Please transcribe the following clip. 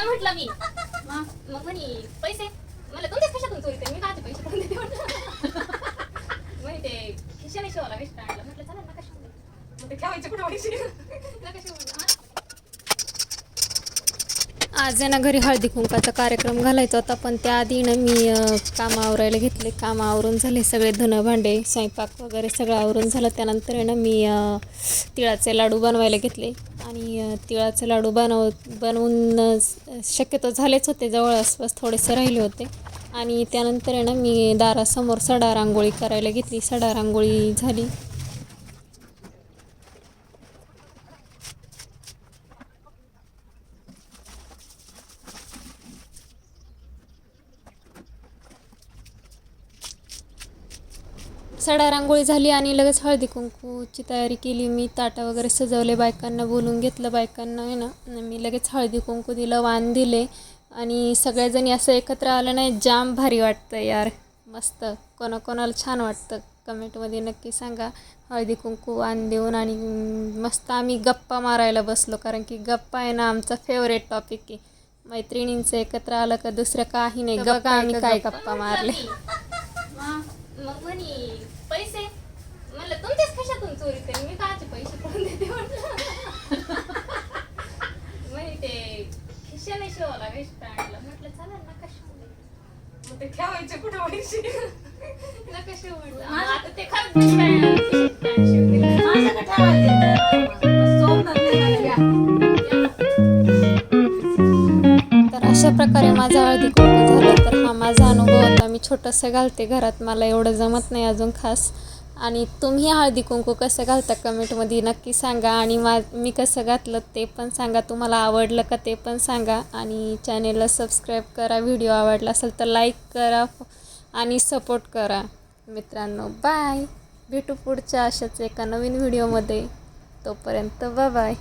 असं म्हटलं मी? मग म्हणे पैसे. मला तुमच्याच खिशातून चोरी करेन. मी काचे पैसे करून देते म्हटलं म्हणे ते खिशाने शिवाला वेस्ट आणलं म्हटलं चला नका शिवू मग ते ठेवायचे कुठं पैसे? नका शिवू आज आहे ना घरी हळदी कुंकाचा कार्यक्रम घालायचा होता पण त्याआधी ना मी अ, आवरायला घेतले. काम आवरून झाले सगळे धनं भांडे स्वयंपाक वगैरे सगळं आवरून झालं. त्यानंतर ना मी तिळाचे लाडू बनवायला घेतले. आणि तिळाचे लाडू बनव बनवून शक्यतो झालेच होते जवळ आसपास थोडेसे राहिले होते. आणि त्यानंतर आहे ना मी दारासमोर सडा रांगोळी करायला घेतली. सडा रांगोळी झाली. सडा रांगोळी झाली आणि लगेच हळदी कुंकूची तयारी केली. मी ताटा वगैरे सजवले बायकांना बोलून घेतलं. बायकांना आहे ना मी लगेच हळदी कुंकू दिलं वाण दिले आणि सगळ्याजणी असं एकत्र आलं नाही जाम भारी वाटतं यार. मस्त. कोणाकोणाला छान वाटतं. कमेंटमध्ये नक्की सांगा. हळदी कुंकू वाण देऊन आणि मस्त आम्ही गप्पा मारायला बसलो. कारण की गप्पा आहे ना आमचा फेवरेट टॉपिक आहे. मैत्रिणींचं एकत्र आलं का दुसरं काही नाही. गप्पा आम्ही काय गप्पा मारले. मग म्हणे पैसे? म्हणलं तुमच्याच खिशातून चोरी करेन. मी काचे पैसे करून देते म्हटलं. म्हणे ते खिशाने शिवाला वेस्ट आणलं म्हटलं चला नका. मग ते ठेवायचे कुठं पैसे? नका आता ते खरंच. माझ्याकडे ठेवायचे तर अशा प्रकारे माझा हळदी कुंकू झालं. तर हा माझा अनुभव मी छोटंसं घालते. घरात मला एवढं जमत नाही अजून खास. आणि तुम्ही हळदी कुंकू कसं घालता कमेंटमध्ये नक्की सांगा. आणि मा मी कसं घातलं ते पण सांगा. तुम्हाला आवडलं का ते पण सांगा. आणि चॅनेलला सबस्क्राईब करा. व्हिडिओ आवडला असेल तर लाईक करा आणि सपोर्ट करा. मित्रांनो बाय. भेटू पुढच्या अशाच एका नवीन व्हिडिओमध्ये. तोपर्यंत बाय बाय.